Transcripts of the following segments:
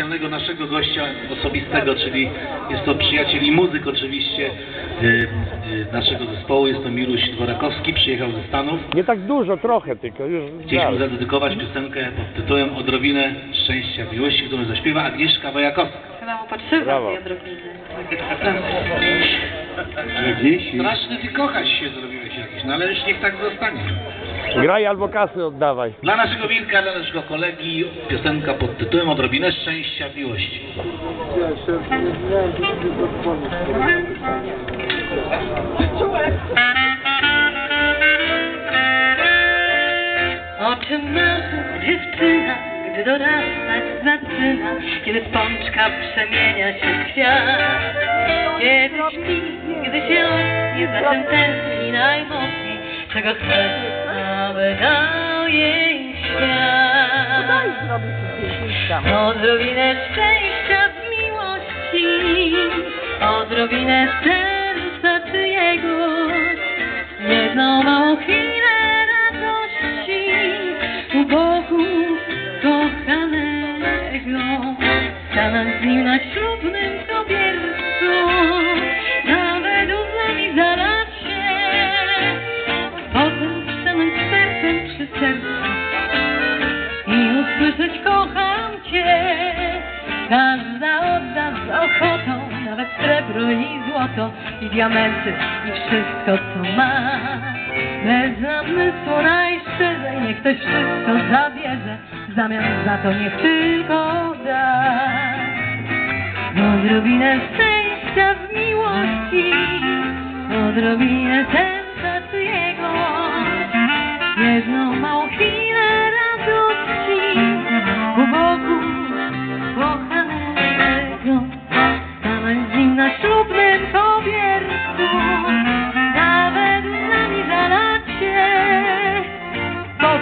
specjalnego naszego gościa osobistego, czyli jest to przyjaciel i muzyk oczywiście y, y, naszego zespołu. Jest to Miruś Dworakowski, przyjechał ze Stanów. Nie tak dużo, trochę tylko. Już Chcieliśmy dalej. zadedykować piosenkę pod tytułem Odrobinę szczęścia w miłości, którą zaśpiewa Agnieszka Wojakowska. Chyba mu potrzeba Brawo. tej odrobiny. Straszny ty kochać się zrobiłeś jakiś, no ale już niech tak zostanie. Graj albo kasy oddawaj. Dla naszego Wilka, dla naszego kolegi piosenka pod tytułem Odrobinę szczęścia w miłości. O czym marzy dziewczyna, gdy dorastać zaczyna, kiedy pączka przemienia się w kwiat. Kiedy śpi, gdy się ośnie, za czym tęskni najmocniej, czego chce, dał jej świat. Odrobinę szczęścia w miłości, odrobinę serca czyjegoś, jedną małą chwilę radości u boku kochanego, stanąć z nim na ślubnym nawet srebro i złoto, i diamenty, i wszystko co ma. Bez zamysłu najszczerzej, niech ktoś wszystko zabierze, w zamian za to niech tylko da. Odrobinę szczęścia w miłości, odrobinę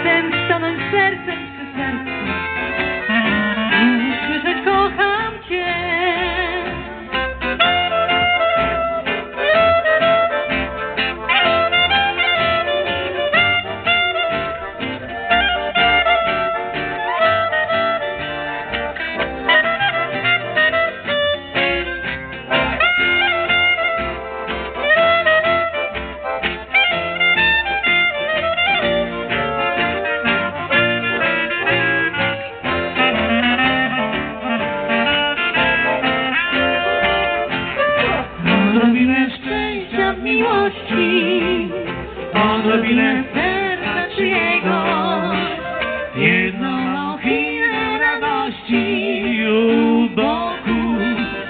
potem stanąć sercem przy sercu Szczęścia w miłości, odrobinę serca czyjego, jedną chwilę radości u boku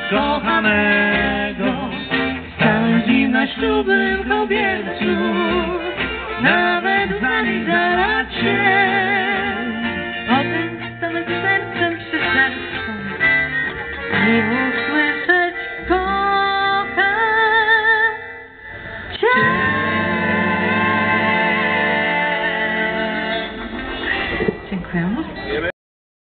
kochanego. Nim na ślubnym kobiercu, nawet